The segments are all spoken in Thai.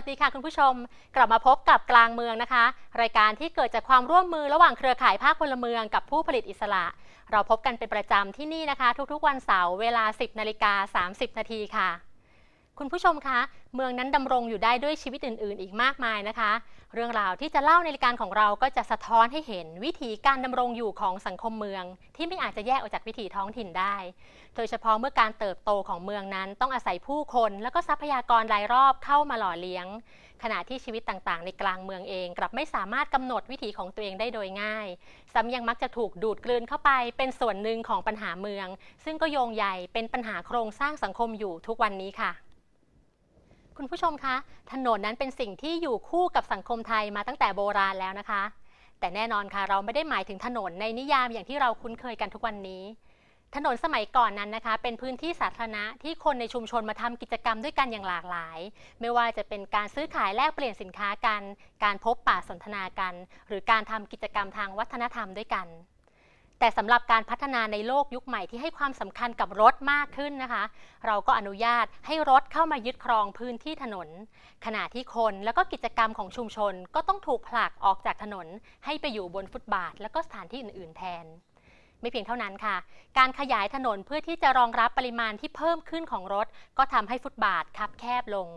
วัสดีค่ะคุณผู้ชม กลับมาพบกับกลางเมืองนะคะ รายการที่เกิดจากความร่วมมือระหว่างเครือข่ายภาคพลเมืองกับผู้ผลิตอิสระ เราพบกันเป็นประจำที่นี่นะคะ ทุกๆวันเสาร์เวลา 10นาฬิกา30 นาทีค่ะ คุณผู้ชมคะ เมืองนั้นดำรงอยู่ได้ด้วยชีวิตอื่น ๆ อีกมากมายนะคะ เรื่องราวที่จะเล่าในรายการของเราก็จะสะท้อนให้เห็นวิถีการดำรงอยู่ของสังคมเมือง ที่ไม่อาจจะแยกออกจากวิถีท้องถิ่นได้ โดยเฉพาะเมื่อการเติบโตของเมืองนั้น ต้องอาศัยผู้คน และก็ทรัพยากรรายรอบเข้ามาหล่อเลี้ยง ขณะที่ชีวิตต่างๆ ในกลางเมืองเอง กลับไม่สามารถกำหนดวิถีของตัวเองได้โดยง่ายซ้ำยังมักจะถูกดูดกลืนเข้าไปเป็นส่วนหนึ่งของปัญหาเมือง ซึ่งก็โยงใหญ่เป็นปัญหาโครงสร้างสังคมอยู่ทุกวันนี้ค่ะ คุณผู้ชมคะ ถนนนั้นเป็นสิ่งที่อยู่คู่กับสังคมไทยมาตั้งแต่โบราณแล้วนะคะ แต่แน่นอนค่ะ เราไม่ได้หมายถึงถนนในนิยามอย่างที่เราคุ้นเคยกันทุกวันนี้ ถนนสมัยก่อนนั้นนะคะ เป็นพื้นที่สาธารณะที่คนในชุมชนมาทำกิจกรรมด้วยกันอย่างหลากหลาย ไม่ว่าจะเป็นการซื้อขายแลกเปลี่ยนสินค้ากัน การพบปะสนทนากัน หรือการทำกิจกรรมทางวัฒนธรรมด้วยกัน แต่สำหรับการพัฒนาในโลกยุคใหม่ที่ให้ความสำคัญกับรถมากขึ้นนะคะ เราก็อนุญาตให้รถเข้ามายึดครองพื้นที่ถนน ขณะที่คนแล้วก็กิจกรรมของชุมชน ก็ต้องถูกผลักออกจากถนน ให้ไปอยู่บนฟุตบาท และก็สถานที่อื่น ๆ แทนไม่เพียงเท่านั้นค่ะ การขยายถนนเพื่อที่จะรองรับปริมาณที่เพิ่มขึ้นของรถ ก็ทำให้ฟุตบาทคับแคบลง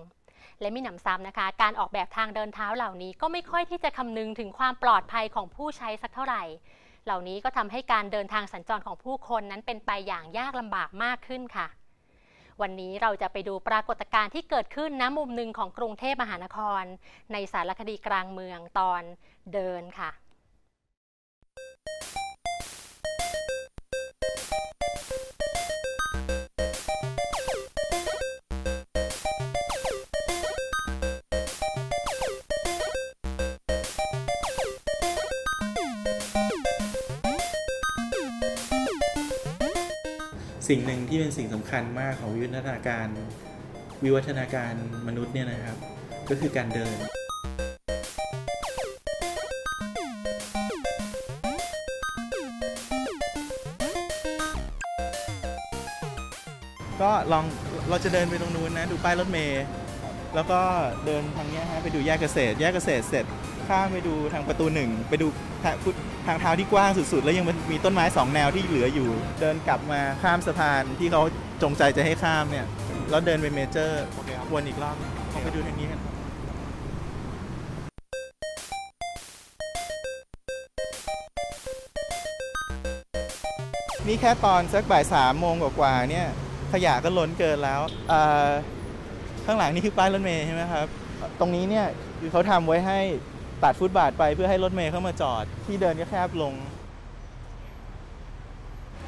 และมีหนำซ้ำนะคะ การออกแบบทางเดินเท้าเหล่านี้ก็ไม่ค่อยที่จะคำนึงถึงความปลอดภัยของผู้ใช้สักเท่าไหร่ เหล่านี้ก็ทำให้การเดินทางสัญจรของผู้คนนั้นเป็นไปอย่างยากลำบากมากขึ้นค่ะ วันนี้เราจะไปดูปรากฏการณ์ที่เกิดขึ้นณมุมหนึ่งของกรุงเทพมหานคร ในสารคดีกลางเมืองตอนเดินค่ะ สิ่งหนึ่งที่เป็นสิ่งสำคัญมากของวิวัฒนาการวิวัฒนาการมนุษย์เนี่ยนะครับ ก็คือการเดิน ก็ลองเราจะเดินไปตรงนู้นนะดูป้ายรถเมล์แล้วก็เดินทางนี้ฮะไปดูแยกเกษตร แยกเกษตรเสร็จข้ามไปดูทางประตูหนึ่งไปดู ทางเท้าที่กว้างสุดๆ แล้วยังมีต้นไม้สองแนวที่เหลืออยู่ เดินกลับมาข้ามสะพานที่เขาจงใจจะให้ข้ามเนี่ยแล้วเดินไปเมเจอร์วนอีกรอบลองไปดูทางนี้กันนี่แค่ตอนสักบ่ายสามโมงกว่าๆเนี่ยขยะก็ล้นเกินแล้ว ข้างหลังนี่คือป้ายรถเมย์ใช่ไหมครับ ตรงนี้เนี่ยคือเขาทำไว้ให้ ตัดฟุตบาทไปเพื่อให้รถเมย์เข้ามาจอด ที่เดินก็แคบลง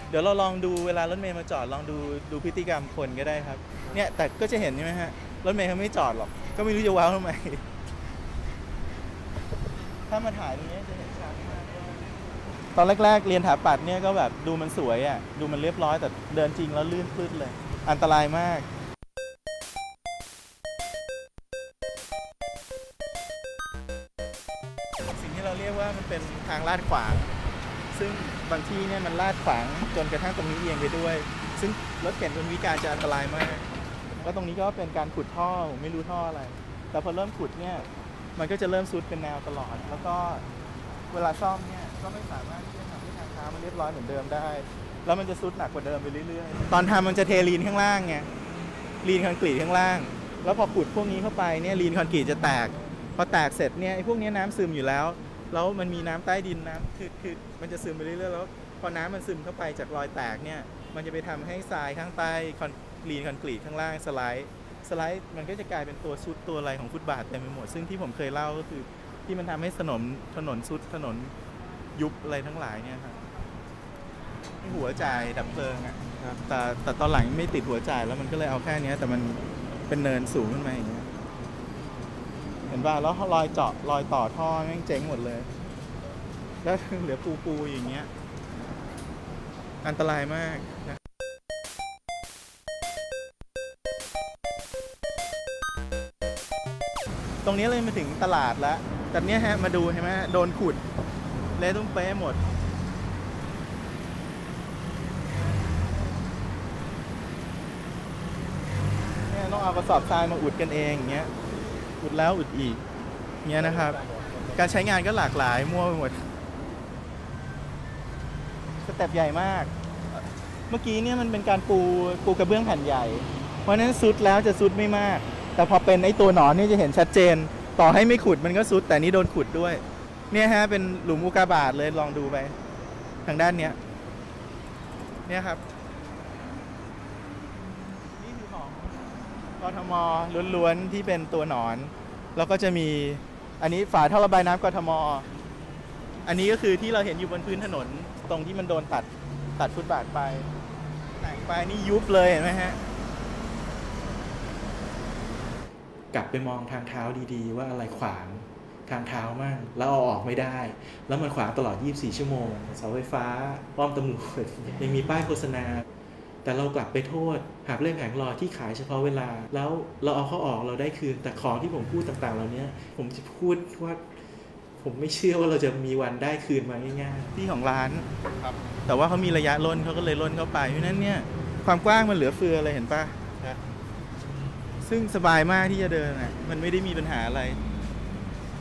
เดี๋ยวเราลองดูเวลารถเมย์มาจอดลองดูดูพฤติกรรมคนก็ได้ครับ เนี่ยแต่ก็จะเห็นใช่ไหมฮะรถเมย์เขาไม่จอดหรอก ก็ไม่รู้จะว้าวทำไม ถ้ามาถ่ายตรงนี้จะเห็นชัดมากตอนแรกๆ เรียนถาปัดเนี่ยก็แบบดูมันสวยอะดูมันเรียบร้อยแต่เดินจริงแล้วลื่นพลืดเลย อันตรายมาก ทางลาดขวาง ซึ่งบางที่เนี่ยมันลาดขวางจนกระทั่งตรงนี้เอียงไปด้วย ซึ่งรถเข็นคนวิการจะอันตรายมากแล้วตรงนี้ก็เป็นการขุดท่อผมไม่รู้ท่ออะไร แต่พอเริ่มขุดเนี่ยมันก็จะเริ่มซุดเป็นแนวตลอด แล้วก็เวลาซ่อมเนี่ยก็ไม่สามารถที่จะทำให้ทางเท้ามันเรียบร้อยเหมือนเดิมได้ แล้วมันจะซุดหนักกว่าเดิมไปเรื่อยๆ ตอนทำมันจะเทลีนข้างล่างไงลีนคอนกรีตข้างล่าง แล้วพอขุดพวกนี้เข้าไปเนี่ยลีนคอนกรีตจะแตก พอแตกเสร็จเนี่ยไอ้พวกนี้น้ำซึมอยู่แล้ว แล้วมันมีน้ำใต้ดินน้ำคือคือมันจะซึมไปเรื่อยๆแล้วพอน้ำมันซึมเข้าไปจากรอยแตกเนี่ย มันจะไปทำให้ทรายข้างใต้คอนลีนคอนกรีตข้างล่างสไลด์สไลด์มันก็จะกลายเป็นตัวซุดตัวอะไรของฟุตบาทเต็มไปหมด ซึ่งที่ผมเคยเล่าก็คือที่มันทำให้ถนนถนนซุดถนนยุบอะไรทั้งหลายเนี่ยครับที่หัวจ่ายดับเพลิงอะครับแต่แต่ตอนหลังไม่ติดหัวจ่ายแล้วมันก็เลยเอาแค่เนี้ยแต่มันเป็นเนินสูงขึ้นมาอย่างเงี้ยเเห็นป่ะแล้วรอยเจาะรอยต่อท่อแม่งเจ๊งหมดเลย แล้วเหลือปูๆอย่างเงี้ย อันตรายมากตรงนี้เลยมาถึงตลาดแล้วแต่เนี้ยฮะมาดูใช่ไหมโดนขุดเละตุ้มเป๊หมด เนี่ยต้องเอากระสอบทรายมาอุดกันเองอย่างเงี้ย อุดแล้วอุดอีกเงี้ยนะครับ การใช้งานก็หลากหลายมั่วไปหมดสเต็ปใหญ่มาก เมื่อกี้เนี่ยมันเป็นการปูปูกระเบื้องแผ่นใหญ่ เพราะฉะนั้นซุดแล้วจะซุดไม่มาก แต่พอเป็นไอ้ตัวหนอนนี่จะเห็นชัดเจน ต่อให้ไม่ขุดมันก็ซุด แต่นี่โดนขุดด้วย เนี่ยฮะเป็นหลุมอุกกาบาตเลยลองดูไป ทางด้านเนี้ยเนี่ยครับ นี่คือของ กทมล้วนๆที่เป็นตัวหนอน แล้วก็จะมีอันนี้ฝาท่อระบายน้ำกทม อันนี้ก็คือที่เราเห็นอยู่บนพื้นถนนตรงที่มันโดนตัดตัดฟุตบาทไปแต่งไปนี่ยุบเลยเห็นไหมฮะกลับไปมองทางเท้าดีๆ ว่าอะไรขวางทางเท้ามั่งแล้วเอาออกไม่ได้ แล้วมันขวางตลอด 24 ชั่วโมงเสาไฟฟ้าป้อมตำรวจยังมีป้ายโฆษณา แต่เรากลับไปโทษ หากเล่นแผงลอยที่ขายเฉพาะเวลา แล้วเราเอาเขาออกเราได้คืน แต่ของที่ผมพูดต่างๆ เหล่านี้ผมจะพูดว่าผมไม่เชื่อว่าเราจะมีวันได้คืนมาง่ายๆที่ของร้านแต่ว่าเขามีระยะล่นเขาก็เลยล่นเข้าไปเพราะฉะนั้นเนี่ยความกว้างมันเหลือเฟือเลยเห็นปะซึ่งสบายมากที่จะเดินอะมันไม่ได้มีปัญหาอะไร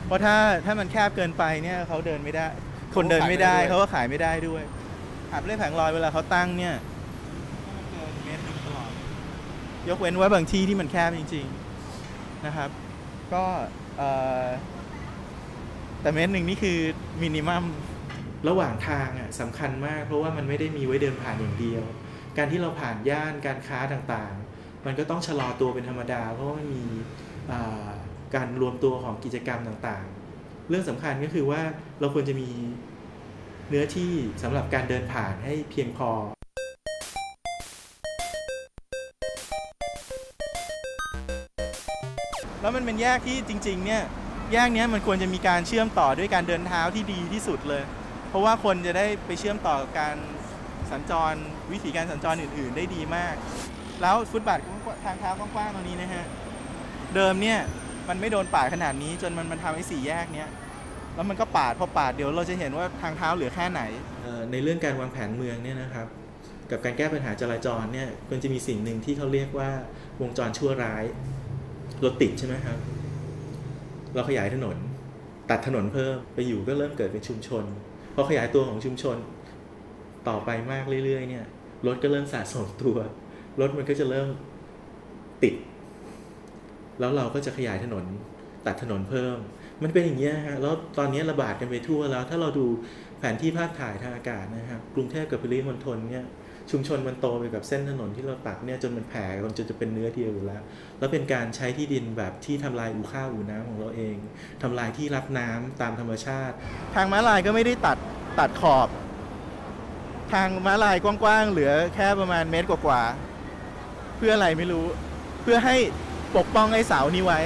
เพราะถ้าถ้ามันแคบเกินไปเนี่ยเขาเดินไม่ได้ คนเดินไม่ได้เขาก็ขายไม่ได้ด้วยหาบเล่นแผงลอยเวลาเขาตั้งเนี่ยมันเกินเมตรหนึ่งตลอด ยกเว้นว่าบางที่ที่มันแคบจริง ๆนะครับ ก็แต่เมตรหนึ่งนี่คือมินิมัมระหว่างทางอะสำคัญมาก เพราะว่ามันไม่ได้มีไว้เดินผ่านอย่างเดียว การที่เราผ่านย่านการค้าต่างๆ มันก็ต้องชะลอตัวเป็นธรรมดา เพราะว่ามีการรวมตัวของกิจกรรมต่างๆ เรื่องสำคัญก็คือว่าเราควรจะมีเนื้อที่สำหรับการเดินผ่านให้เพียงพอ แล้วมันเป็นแยกที่จริงๆเนี่ยแยกเนี้ยมันควรจะมีการเชื่อมต่อด้วยการเดินเท้าที่ดีที่สุดเลย เพราะว่าคนจะได้ไปเชื่อมต่อกับการสัญจรวิถีการสัญจรอื่น ๆ ได้ดีมาก แล้วฟุตบาททางเท้ากว้างๆตรงนี้นะฮะเดิมเนี่ยมันไม่โดนปาดขนาดนี้ จนมันมันทำให้สี่แยกเนี้ยแล้วมันก็ปาดพอปาดเดี๋ยวเราจะเห็นว่าทางเท้าเหลือแค่ไหนในเรื่องการวางแผนเมืองเนี่ยนะครับกับการแก้ปัญหาจราจรเนี่ยควรจะมีสิ่งหนึ่งที่เขาเรียกว่าวงจรชั่วร้าย รถติดใช่ไหมครับ เราขยายถนน ตัดถนนเพิ่มไปอยู่ก็เริ่มเกิดเป็นชุมชนพอขยายตัวของชุมชน ต่อไปมากเรื่อย ๆ เนี่ยรถก็เริ่มสะสมตัวรถมันก็จะเริ่มติด แล้วเราก็จะขยายถนนตัดถนนเพิ่ม มันเป็นอย่างนี้ยฮะแล้วตอนนี้ระบาดกันไปทั่วแล้ว ถ้าเราดูแผนที่ภาพถ่ายทางอากาศนะครับ กรุงเทพกับปริมณฑลเนี่ย ชุมชนมันโตไปกับเส้นถนนที่เราตัดเนี่ยจนมันแผ่จนจะเป็นเนื้อเดียวอยู่แล้ว แล้วเป็นการใช้ที่ดินแบบที่ทำลายอู่ข้าวอู่น้ำของเราเองทำลายที่รับน้ำตามธรรมชาติ ทางม้าลายก็ไม่ได้ตัดตัดขอบ ทางม้าลายกว้างๆเหลือแค่ประมาณเมตรกว่าๆเพื่ออะไรไม่รู้ เพื่อให้ปกป้องไอ้เสานี้ไว้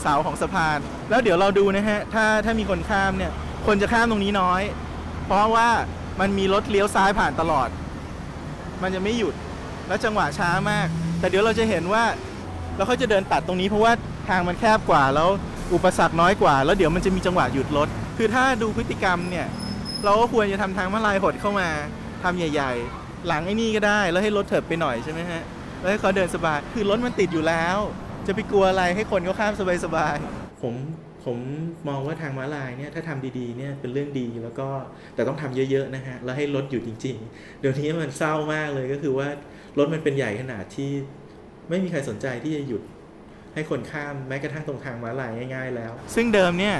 เสาของสะพาน แล้วเดี๋ยวเราดูนะฮะถ้าถ้ามีคนข้ามเนี่ยคนจะข้ามตรงนี้น้อย เพราะว่ามันมีรถเลี้ยวซ้ายผ่านตลอด มันจะไม่หยุด แล้วจังหวะช้ามาก แต่เดี๋ยวเราจะเห็นว่าแล้วเขาจะเดินตัดตรงนี้เพราะว่าทางมันแคบกว่าแล้วอุปสรรคน้อยกว่า แล้วเดี๋ยวมันจะมีจังหวะหยุดรถคือถ้าดูพฤติกรรมเนี่ย เราก็ควรจะทำทางม้าลายหดเข้ามาทำใหญ่ ๆ หลังไอ้นี่ก็ได้แล้วให้รถเถิบไปหน่อยใช่ไหมฮะแล้วให้เขาเดินสบายคือรถมันติดอยู่แล้ว จะไปกลัวอะไรให้คนเขาข้ามสบายๆผม ผมมองว่าทางม้าลายเนี่ยถ้าทำดีๆเนี่ยเป็นเรื่องดีแล้วก็แต่ต้องทำเยอะๆนะฮะแล้วให้รถหยุดจริง ๆ เดี๋ยวนี้มันเศร้ามากเลยก็คือว่ารถมันเป็นใหญ่ขนาดที่ไม่มีใครสนใจที่จะหยุดให้คนข้ามแม้กระทั่งตรงทางม้าลายง่าย ๆ แล้ว ซึ่งเดิมเนี่ย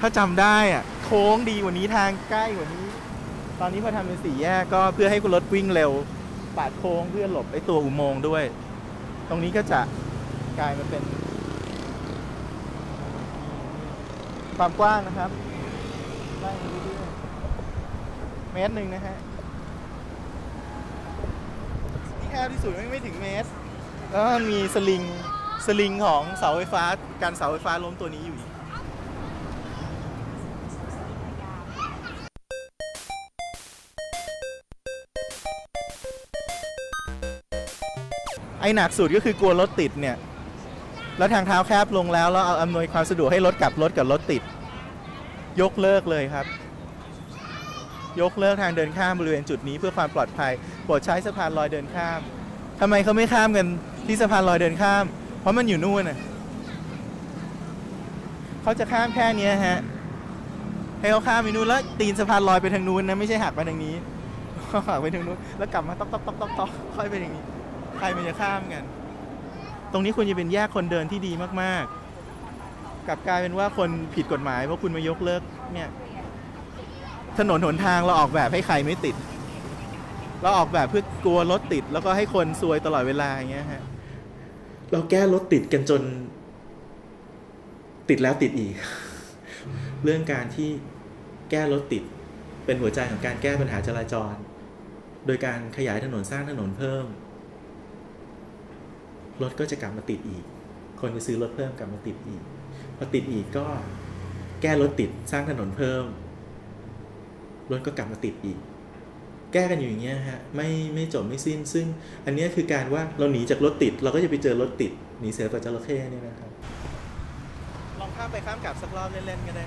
ถ้าจำได้อะโค้งดีกว่านี้ทางใกล้กว่านี้ ตอนนี้พอทำเป็นสี่แยกก็เพื่อให้รถวิ่งเร็วปาดโค้งเพื่อหลบไอ้ตัวอุโมงค์ด้วย ตรงนี้ก็จะกลายมาเป็น ความกว้างนะครับไล่มาเรื่อยๆเมตรหนึ่งนะฮะที่แคบที่สุดไม่ไม่ถึงเมตร แล้วมีสลิงสลิงของเสาไฟฟ้าการเสาไฟฟ้าล้มตัวนี้อยู่อีกไอหนักสุดก็คือกลัวรถติดเนี่ย แล้วทางเท้าแคบลงแล้วแล้วเอาอำนวยความสะดวกให้รถกลับรถกับรถติด ยกเลิกเลยครับ ยกเลิกทางเดินข้ามบริเวณจุดนี้เพื่อความปลอดภัยโปรดใช้สะพานลอยเดินข้ามทำไมเขาไม่ข้ามกันที่สะพานลอยเดินข้าม เพราะมันอยู่นู่นน่ะเขาจะข้ามแค่เนี้ฮะให้เขาข้ามไปนู่นแล้วตีนสะพานลอยไปทางนู้นนะไม่ใช่หักไปทางนี้หักไปทางนู้นแล้วกลับมาต๊อกต๊อกต๊อกต๊อกต๊อกค่อยไปทางนี้ใครมันจะข้ามกัน ตรงนี้ควรจะเป็นแยกคนเดินที่ดีมากๆ กลับกลายเป็นว่าคนผิดกฎหมายเพราะคุณมายกเลิกเนี่ยถนนหนทางเราออกแบบให้ใครไม่ติด เราออกแบบเพื่อกลัวรถติด แล้วก็ให้คนซวยตลอดเวลาอย่างเงี้ยฮะเราแก้รถติดกันจน ติดแล้วติดอีก เรื่องการที่แก้รถติด เป็นหัวใจของการแก้ปัญหาจราจร โดยการขยายถนนสร้างถนนเพิ่ม รถก็จะกลับมาติดอีก คนจะซื้อรถเพิ่มกลับมาติดอีกพอติดอีกก็แก้รถติดสร้างถนนเพิ่มรถก็กลับมาติดอีก แก้กันอยู่อย่างเงี้ยฮะไม่ไม่จบไม่สิ้น ซึ่งอันเนี้ยคือการว่าเราหนีจากรถติด เราก็จะไปเจอรถติดหนีเสือกับจระเข้นี่นะครับลองข้ามไปข้ามกลับสักรอบเล่นๆก็ได้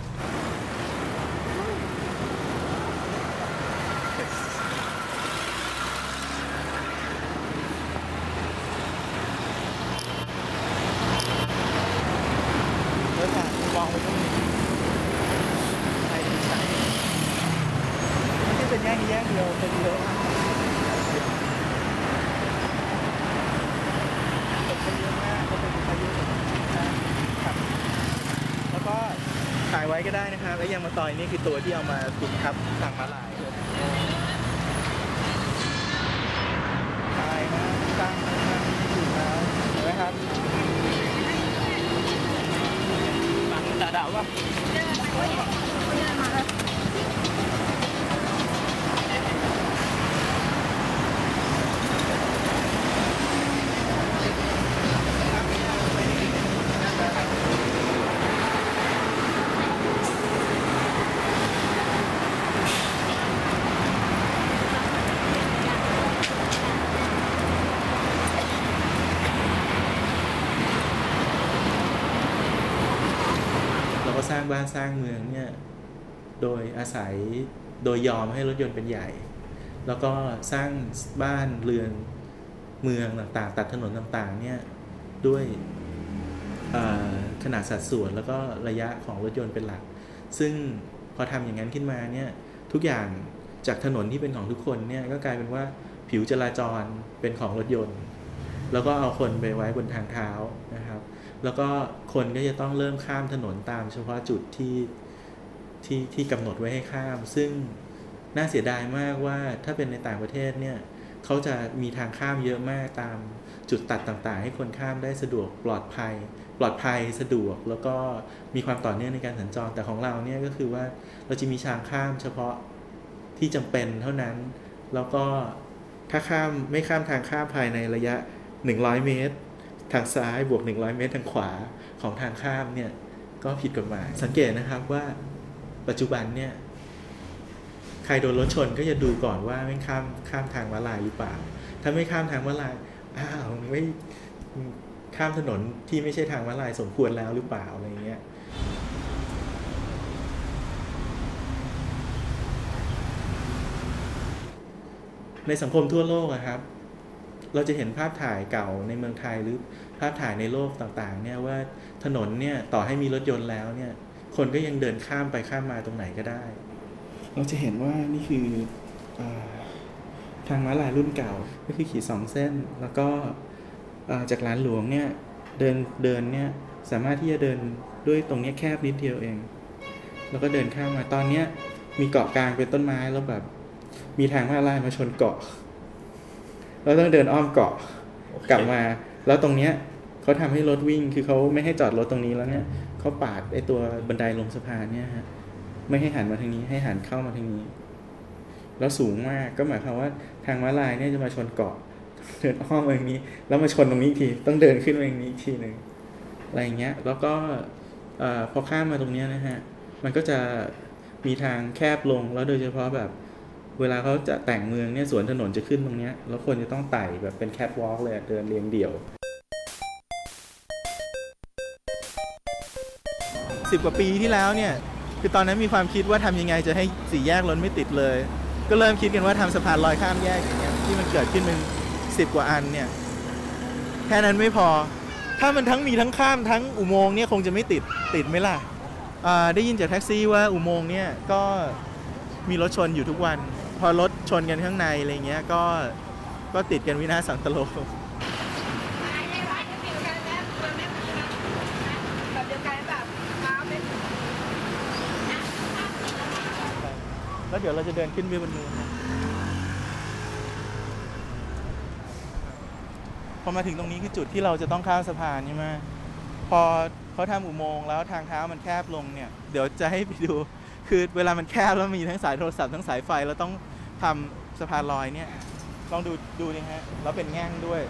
เลิกอะมองไปตรงนี้ใครที่ใช้ไม่ใช่เป็นแยกนี้แยกเดียว เป็นเยอะมากเป็นเยอะมากก็เป็นพายุครับ แล้วก็ถ่ายไว้ก็ได้นะครับ แล้วยางมา ตอยนี่คือตัวที่เอามาปิดทับทางมาลายตายนะตั้งนะถึงแล้วเห็นไหมครับบังดาดาวะ บ้านสร้างเมืองเนี่ยโดยอาศัยโดยยอมให้รถยนต์เป็นใหญ่ แล้วก็สร้างบ้านเรือนเมืองต่างๆ ตัดถนนต่างๆเนี่ยด้วยขนาดสัดส่วนแล้วก็ระยะของรถยนต์เป็นหลัก ซึ่งพอทำอย่างนั้นขึ้นมาเนี่ยทุกอย่างจากถนนที่เป็นของทุกคนเนี่ยก็กลายเป็นว่าผิวจราจรเป็นของรถยนต์ แล้วก็เอาคนไปไว้บนทางเท้านะครับ แล้วก็คนก็จะต้องเริ่มข้ามถนนตามเฉพาะจุดที่ที่ที่กำหนดไว้ให้ข้าม ซึ่งน่าเสียดายมากว่าถ้าเป็นในต่างประเทศเนี่ยเขาจะมีทางข้ามเยอะมากตามจุดตัดต่างๆ ให้คนข้ามได้สะดวกปลอดภัย ปลอดภัยสะดวกแล้วก็มีความต่อเนื่องในการสัญจรแต่ของเราเนี่ยก็คือว่าเราจะมีทางข้ามเฉพาะที่จำเป็นเท่านั้น แล้วก็ถ้าข้ามไม่ข้ามทางข้ามภายในระยะ 100 เมตร ทางซ้ายบวก 100 เมตร ทางขวาของทางข้ามเนี่ยก็ผิดกฎหมาย สังเกตนะครับว่าปัจจุบันเนี่ยใครโดนรถชนก็จะดูก่อนว่าไม่ข้ามข้ามทางม้าลายหรือเปล่า ถ้าไม่ข้ามทางม้าลายอ้าวไม่ข้ามถนนที่ไม่ใช่ทางม้าลายสมควรแล้วหรือเปล่าอะไรเงี้ยในสังคมทั่วโลกอะครับ เราจะเห็นภาพถ่ายเก่าในเมืองไทยหรือภาพถ่ายในโลกต่างๆ เนี่ยว่าถนนเนี่ยต่อให้มีรถยนต์แล้วเนี่ยคนก็ยังเดินข้ามไปข้ามมาตรงไหนก็ได้ เราจะเห็นว่านี่คืออทางม้าลายรุ่นเก่าก็คือขีดสองเส้น แล้วก็จากร้านหลวงเนี่ยเดินเดินเนี่ยสามารถที่จะเดินด้วยตรงนี้แคบนิดเดียวเอง แล้วก็เดินข้ามมาตอนเนี้ยมีเกาะกลางเป็นต้นไม้แล้วแบบมีทางม้าลายมาชนเกาะ เราต้องเดินอ้อมเกาะกลับมา แล้วตรงเนี้ยเขาทำให้รถวิ่งคือเขาไม่ให้จอดรถตรงนี้แล้วเนี่ยเขาปาดไอ้ตัวบันไดลงสะพานเนี่ยฮะไม่ให้หันมาทางนี้ให้หันเข้ามาทางนี้ แล้วสูงมากก็หมายความว่าทางม้าลายเนี่ยจะมาชนเกาะเดินอ้อมมาอย่างนี้ แล้วมาชนตรงนี้อีกทีต้องเดินขึ้นมาอย่างนี้อีกทีหนึ่งอะไรอย่างเงี้ย แล้วก็เอ่อพอข้ามมาตรงเนี้ยนะฮะมันก็จะมีทางแคบลงแล้วโดยเฉพาะแบบ เวลาเขาจะแต่งเมืองเนี่ยสวนถนนจะขึ้นตรงเนี้ยแล้วคนจะต้องไต่แบบเป็นแคทวอล์กเลยเดินเรียงเดี่ยวสิบกว่าปีที่แล้วเนี่ยคือตอนนั้นมีความคิดว่าทำยังไงจะให้สี่แยกรถไม่ติดเลย ก็เริ่มคิดกันว่าทำสะพานลอยข้ามแยกอย่างเงี้ยที่มันเกิดขึ้นเป็นสิบกว่าอันเนี่ยแค่นั้นไม่พอ ถ้ามันทั้งมีทั้งข้ามทั้งอุโมงค์เนี่ยคงจะไม่ติดติดไหมล่ะได้ยินจากแท็กซี่ว่าอุโมงค์เนี่ยก็มีรถชนอยู่ทุกวัน พอรถชนกันข้างในอะไรเงี้ยก็ก็ติดกันวินาศสันตโลแล้วเดี๋ยวเราจะเดินขึ้นไปบนนู้นพอมาถึงตรงนี้คือจุดที่เราจะต้องข้ามสะพานใช่ไหมพอเขาทำอุโมงค์แล้วทางเท้ามันแคบลงเนี่ย เดี๋ยวจะให้ไปดู คือเวลามันแคบแล้วมีทั้งสายโทรศัพท์ทั้งสายไฟแล้วต้อง ทำสะพานลอยเนี่ยลองดูดูดิฮะแล้วเป็นแง่งด้วย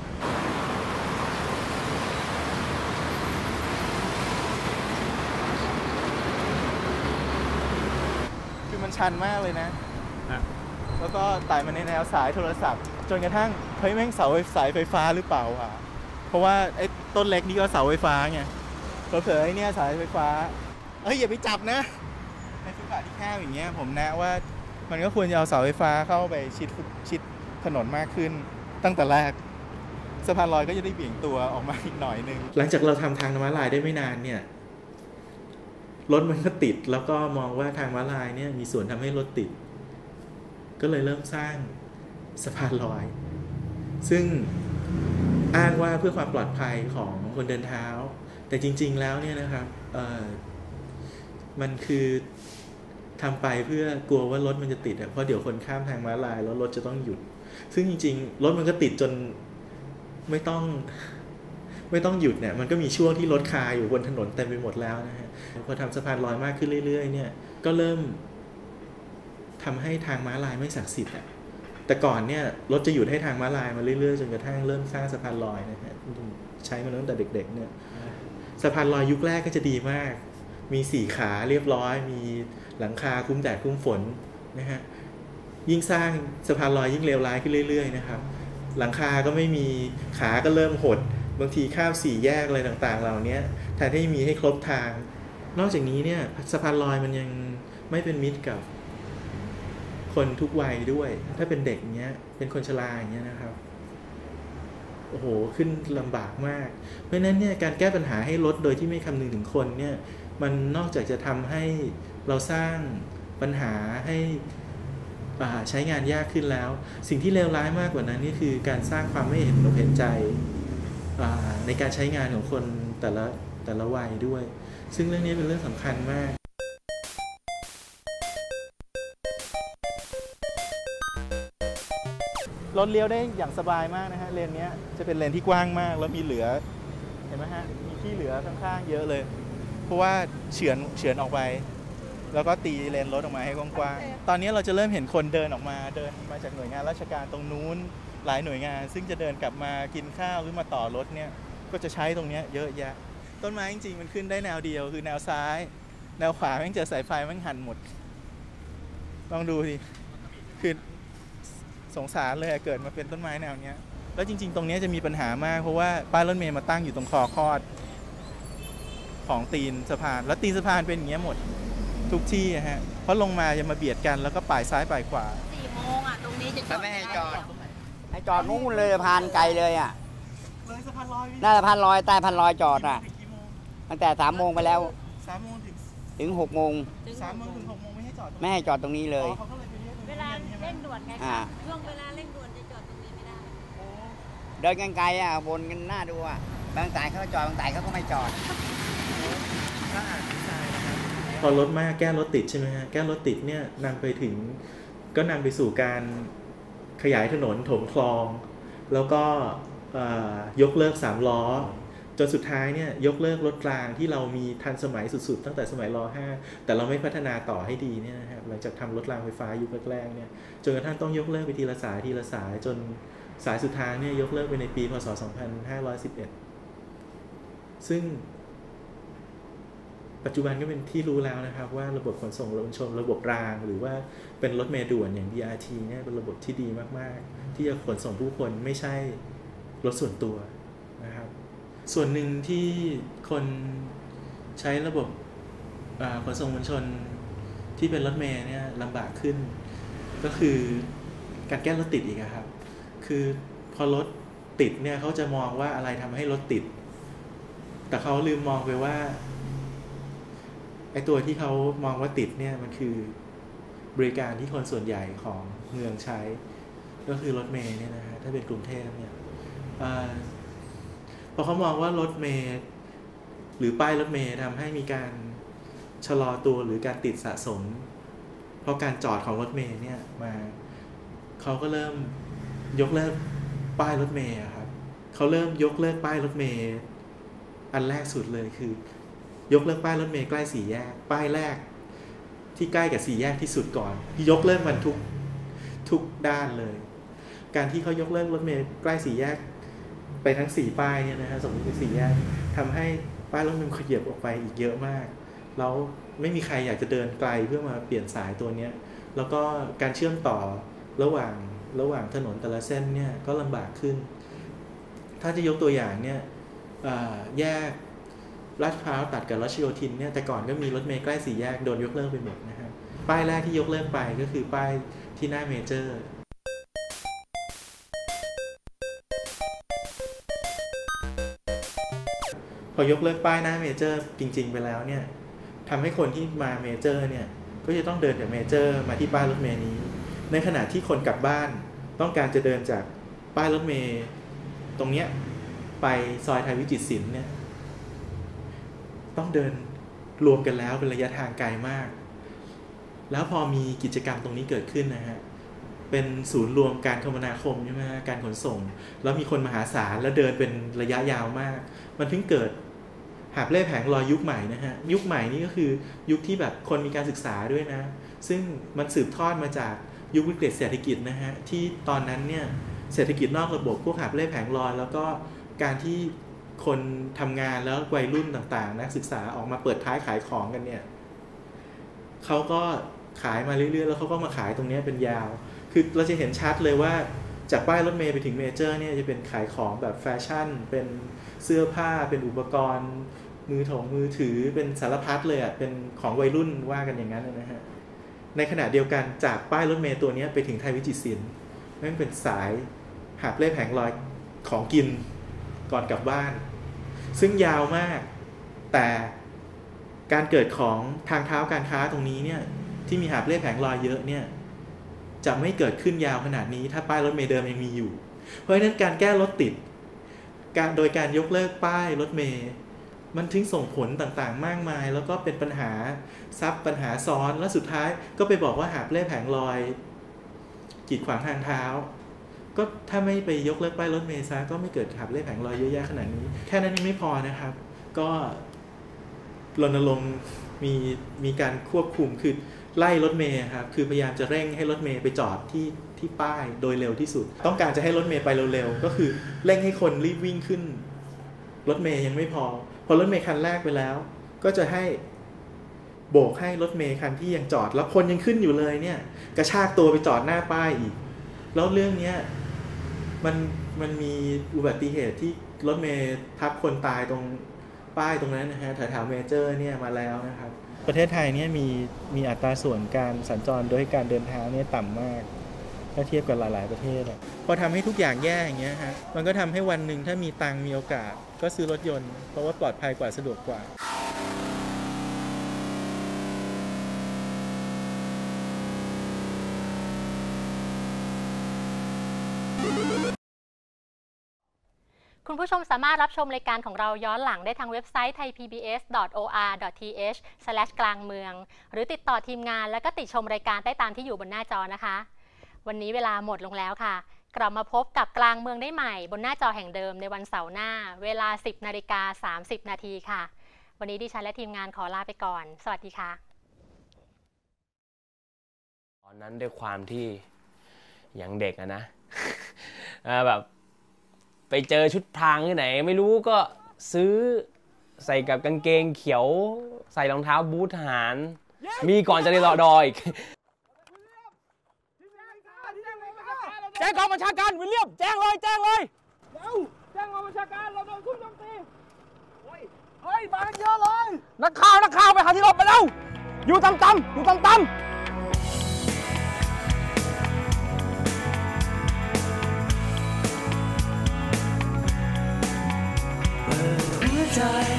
คือมันชันมากเลยนะ แล้วก็ไต่มาในแนวสายโทรศัพท์ จนกระทั่งเฮ้ยแม่งเสาไฟสายไฟฟ้าหรือเปล่าอะ เพราะว่าไอ้ต้นเล็กนี่ก็เสาไฟฟ้าไงเผลอๆไอ้เนี่ยสายไฟฟ้าเอ้ยอย่าไปจับนะในฟุตบาทที่แคบอย่างเงี้ยผมแนะว่า มันก็ควรจะเอาเสาไฟฟ้าเข้าไปชิดฟุตชิดถนนมากขึ้น ตั้งแต่แรกสะพานลอยก็จะได้เบี่ยงตัวออกมาอีกหน่อยนึง หลังจากเราทำทางม้าลายได้ไม่นานเนี่ยรถมันก็ติดแล้วก็มองว่าทางม้าลายเนี่ยมีส่วนทำให้รถติด ก็เลยเริ่มสร้างสะพานลอย ซึ่งอ้างว่าเพื่อความปลอดภัยของคนเดินเท้า แต่จริง ๆ แล้วเนี่ยนะครับมันคือ ทำไปเพื่อกลัวว่ารถมันจะติดอะเพราะเดี๋ยวคนข้ามทางม้าลายแล้วรถจะต้องหยุด ซึ่งจริง ๆ รถมันก็ติดจนไม่ต้อง ไม่ต้องหยุดเนี่ย มันก็มีช่วงที่รถคาอยู่บนถนนเต็มไปหมดแล้วนะฮะพอทำสะพานลอยมากขึ้นเรื่อย ๆ เนี่ย ก็เริ่มทำให้ทางม้าลายไม่ศักดิ์สิทธิ์อะแต่ก่อนเนี่ยรถจะหยุดให้ทางม้าลายมาเรื่อยๆจนกระทั่งเริ่มสร้างสะพานลอยนะฮะใช้มาตั้งแต่เด็ก ๆ เนี่ยสะพานลอยยุคแรกก็จะดีมาก มีสี่ขาเรียบร้อย มีหลังคาคุ้มแดดคุ้มฝนนะฮะยิ่งสร้างสะพานลอยยิ่งเลวร้ายขึ้นเรื่อย ๆ นะครับ หลังคาก็ไม่มีขาก็เริ่มหด บางทีข้ามสี่แยกอะไรต่างๆ เหล่านี้แทนที่มีให้ครบทาง นอกจากนี้เนี่ยสะพานลอยมันยังไม่เป็นมิตรกับ คนทุกวัยด้วย ถ้าเป็นเด็กเนี้ย เป็นคนชราอย่างเงี้ยนะครับโอ้โห ขึ้นลำบากมาก เพราะฉะนั้นเนี่ยการแก้ปัญหาให้ลดโดยที่ไม่คำนึงถึงคนเนี่ย มันนอกจากจะทำให้เราสร้างปัญหาให้อ่าใช้งานยากขึ้นแล้ว สิ่งที่เลวร้ายมากกว่านั้นนี่คือการสร้างความไม่เห็นอกเห็นใจในการใช้งานของคนแต่ละแต่ละวัยด้วย ซึ่งเรื่องนี้เป็นเรื่องสำคัญมากรถเลี้ยวได้อย่างสบายมากนะฮะเลนนี้จะเป็นเลนที่กว้างมากแล้วมีเหลือเห็นไหมฮะมีที่เหลือข้างๆเยอะเลย เพราะว่าเฉือนเฉือนออกไป แล้วก็ตีเลนรถออกมาให้กว้างๆ ตอนนี้เราจะเริ่มเห็นคนเดินออกมาเดินมาจากหน่วยงานราชการตรงนู้นหลายหน่วยงาน ซึ่งจะเดินกลับมากินข้าวหรือมาต่อรถเนี่ยก็จะใช้ตรงเนี้ยเยอะแยะ ต้นไม้จริงๆมันขึ้นได้แนวเดียว คือแนวซ้าย แนวขวาแม่งเจอสายไฟแม่งหันหมด ลองดูดิคือสงสารเลยอะเกิดมาเป็นต้นไม้แนวเนี้ยแล้วจริง ๆ ตรงเนี้ยจะมีปัญหามากเพราะว่าป้ายรถเมย์มาตั้งอยู่ตรงคอคอด ของตีนสะพาน แล้วตีนสะพานเป็นอย่างเงี้ยหมดทุกที่อะฮะเพราะลงมาจะมาเบียดกันแล้วก็ป่ายซ้ายป่ายขวาสี่โมงอะตรงนี้จะจอดไม่ให้จอดให้จอดนู่นเลยสะพานไกลเลยอะเลยสะพานลอยหน้าสะพานลอยใต้สะพานลอยจอดอะตั้งแต่สามโมงไปแล้วสามโมงถึงถึงหกโมงสามโมงถึงหกโมงไม่ให้จอดตรงไม่ให้จอดตรงนี้เลยอ๋อเขาก็เลยไปเรียกตรงเวนี้ลาใช่ไหมเร่งด่วนไงอ่าคะช่วงเวลาเร่งด่วนจะจอดตรงนี้ไม่ได้โอ้เดินกันไกลอะวนกันหน้าดูอะบางสายเขาก็จอดบางสายเขาก็ไม่จอด ถ้าอ่านดีไซน์นะครับพอรถมากแก้รถติดใช่ไหมฮะแก้รถติดเนี่ยนำไปถึงก็นำไปสู่การขยายถนนถมคลอง แล้วก็ยกเลิกสามล้อ จนสุดท้ายเนี่ยยกเลิกรถรางที่เรามีทันสมัยสุดๆ ตั้งแต่สมัยร5แต่เราไม่พัฒนาต่อให้ดีเนี่ยนะครับหลังจากทำรถรางไฟฟ้ายุคแรกๆเนี่ยจนกระทั่งต้องยกเลิกไปทีละสายทีละสายจนสายสุดท้ายเนี่ยยกเลิกไปในปีพศ 2511 ซึ่ง ปัจจุบันก็เป็นที่รู้แล้วนะครับ ว่าระบบขนส่งมวลชนระบบราง หรือว่าเป็นรถเมล์ด่วนอย่าง BRT เนี่ยเป็นระบบที่ดีมากๆ ที่จะขนส่งผู้คนไม่ใช่รถส่วนตัวนะครับ ส่วนหนึ่งที่คนใช้ระบบขนส่งมวลชนที่เป็นรถเมล์เนี่ยลำบากขึ้น ก็คือการแก้รถติดอีกครับ คือพอรถติดเนี่ยเขาจะมองว่าอะไรทำให้รถติด แต่เขาลืมมองไปว่า ไอ้ตัวที่เขามองว่าติดเนี่ยมันคือบริการที่คนส่วนใหญ่ของเมืองใช้ ก็คือรถเมล์เนี่ยนะฮะถ้าเป็นกรุงเทพเนี่ยอพอเขามองว่ารถเมล์หรือป้ายรถเมล์ทำให้มีการชะลอตัวหรือการติดสะสม เพราะการจอดของรถเมล์เนี่ยมาเขาก็เริ่มยกเลิกป้ายรถเมล์ครับเขาเริ่มยกเลิกป้ายรถเมล์อันแรกสุดเลยคือ ยกเลิกป้ายรถเมล์ใกล้สี่แยก ป้ายแรก ที่ใกล้กับสี่แยกที่สุดก่อน ยกเลิกมันทุกทุกด้านเลย การที่เขายกเลิกรถเมล์ใกล้สี่แยก ไปทั้งสี่ป้ายเนี่ยนะฮะสมมติเป็นสี่แยกทำให้ป้ายรถเมล์ขยับออกไปอีกเยอะมาก แล้วไม่มีใครอยากจะเดินไกลเพื่อมาเปลี่ยนสายตัวเนี้ย แล้วก็การเชื่อมต่อระหว่างระหว่างถนนแต่ละเส้นเนี่ยก็ลำบากขึ้น ถ้าจะยกตัวอย่างเนี่ยแยก ลาดพร้าวตัดกับรัชโยธินเนี่ยแต่ก่อนก็มีรถเมล์ใกล้สี่แยกโดนยกเลิกไปหมดนะครับป้ายแรกที่ยกเลิกไปก็คือป้ายที่หน้าเมเจอร์พอยกเลิกป้ายหน้าเมเจอร์จริง ๆ ไปแล้วเนี่ยทำให้คนที่มาเมเจอร์เนี่ยก็จะต้องเดินจากเมเจอร์มาที่ป้ายรถเมล์นี้ ในขณะที่คนกลับบ้านต้องการจะเดินจากป้ายรถเมล์ตรงเนี้ยไปซอยไทยวิจิตรศิลป์เนี่ย ต้องเดินรวมกันแล้วเป็นระยะทางไกลมาก แล้วพอมีกิจกรรมตรงนี้เกิดขึ้นนะฮะเป็นศูนย์รวมการคมนาคมใช่ไหมการขนส่ง แล้วมีคนมหาศาลแล้วเดินเป็นระยะยาวมาก มันเพิ่งเกิดหาบเล่แผงลอยยุคใหม่นะฮะยุคใหม่นี่ก็คือยุคที่แบบคนมีการศึกษาด้วยนะ ซึ่งมันสืบทอดมาจากยุควิกฤตเศรษฐกิจนะฮะที่ตอนนั้นเนี่ยเศรษฐกิจนอกระบบพวกหาบเล่แผงลอย แล้วก็การที่ คนทำงานแล้ววัยรุ่นต่างๆ นักศึกษาออกมาเปิดท้ายขายของกันเนี่ยเขาก็ขายมาเรื่อยๆ แล้วเขาก็มาขายตรงนี้เป็นยาว คือเราจะเห็นชัดเลยว่าจากป้ายรถเมย์ไปถึงเมเจอร์เนี่ยจะเป็นขายของแบบแฟชั่น เป็นเสื้อผ้า เป็นอุปกรณ์ มือถงมือถือ เป็นสารพัดเลยอะ เป็นของวัยรุ่นว่ากันอย่างนั้นนะฮะ ในขณะเดียวกันจากป้ายรถเมย์ตัวนี้ไปถึงไทยวิจิตรศิลป์แม่งเป็นสายหาบเล่แผงลอยของกินก่อนกลับบ้าน ซึ่งยาวมาก แต่การเกิดของทางเท้าการค้าตรงนี้เนี่ยที่มีหาบเล่แผงลอยเยอะเนี่ยจะไม่เกิดขึ้นยาวขนาดนี้ ถ้าป้ายรถเมล์เดิมยังมีอยู่ เพราะฉะนั้นการแก้รถติด การโดยการยกเลิกป้ายรถเมล์มันถึงส่งผลต่างๆ มากมาย แล้วก็เป็นปัญหาซับปัญหาซ้อนแล้วสุดท้ายก็ไปบอกว่าหาบเล่แผงลอยกีดขวางทางเท้า ก็ถ้าไม่ไปยกเลิกป้ายรถเมล์ซะก็ไม่เกิดหาบเล่แผงลอยเยอะแยะขนาดนี้ แค่นั้นยังไม่พอนะครับ ก็รณรงค์มีมีการควบคุมคือไล่รถเมย์ครับคือพยายามจะเร่งให้รถเมย์ไปจอดที่ที่ป้ายโดยเร็วที่สุด ต้องการจะให้รถเมย์ไปเร็วๆก็คือเร่งให้คนรีบวิ่งขึ้น รถเมย์ยังไม่พอ พอรถเมย์คันแรกไปแล้ว ก็จะให้โบกให้รถเมย์คันที่ยังจอด แล้วคนยังขึ้นอยู่เลยเนี่ย กระชากตัวไปจอดหน้าป้ายอีก แล้วเรื่องเนี้ย มันมันมีอุบัติเหตุที่รถเมย์ทับคนตายตรงป้ายตรงนั้นนะฮะแถวๆเมเจอร์เนี่ยมาแล้วนะครับ ประเทศไทยเนี่ยมีมีอัตราส่วนการสัญจรโดยการเดินเท้าเนี่ยต่ำมากถ้าเทียบกับหลาย ๆประเทศอะพอทำให้ทุกอย่างแย่อย่างเงี้ยฮะมันก็ทำให้วันหนึ่งถ้ามีตังมีโอกาส ก็ซื้อรถยนต์เพราะว่าปลอดภัยกว่าสะดวกกว่า คุณผู้ชมสามารถรับชมรายการของเราย้อนหลังได้ทางเว็บไซต์ thaipbs.or.th กลางเมือง หรือติดต่อทีมงานแล้วก็ติดชมรายการได้ตามที่อยู่บนหน้าจอนะคะ วันนี้เวลาหมดลงแล้วค่ะ กลับมาพบกับกลางเมืองได้ใหม่บนหน้าจอแห่งเดิมในวันเสาร์หน้า เวลา 10นาฬิกา30 นาทีค่ะ วันนี้ดิฉันและทีมงานขอลาไปก่อน สวัสดีค่ะตอนนั้นด้วยความที่ยังเด็กอะนะ แบบไปเจอชุดพรางที่ไหน ไม่รู้ก็ซื้อใส่กับกางเกงเขียว ใส่รองเท้าบูททหาร มีก่อนจะได้รอดออีกแจ้งกองบัญชาการวิลเลียมแจ้งเลยแจ้งเลยแจ้งกองบัญชาการเราโดนซุ่มโจมตีเฮ้ยมากันเยอะเลยนักข่าวนักข่าวไปหาที่หลบไปแล้วอยู่ต่ำๆอยู่ต่ำๆ เ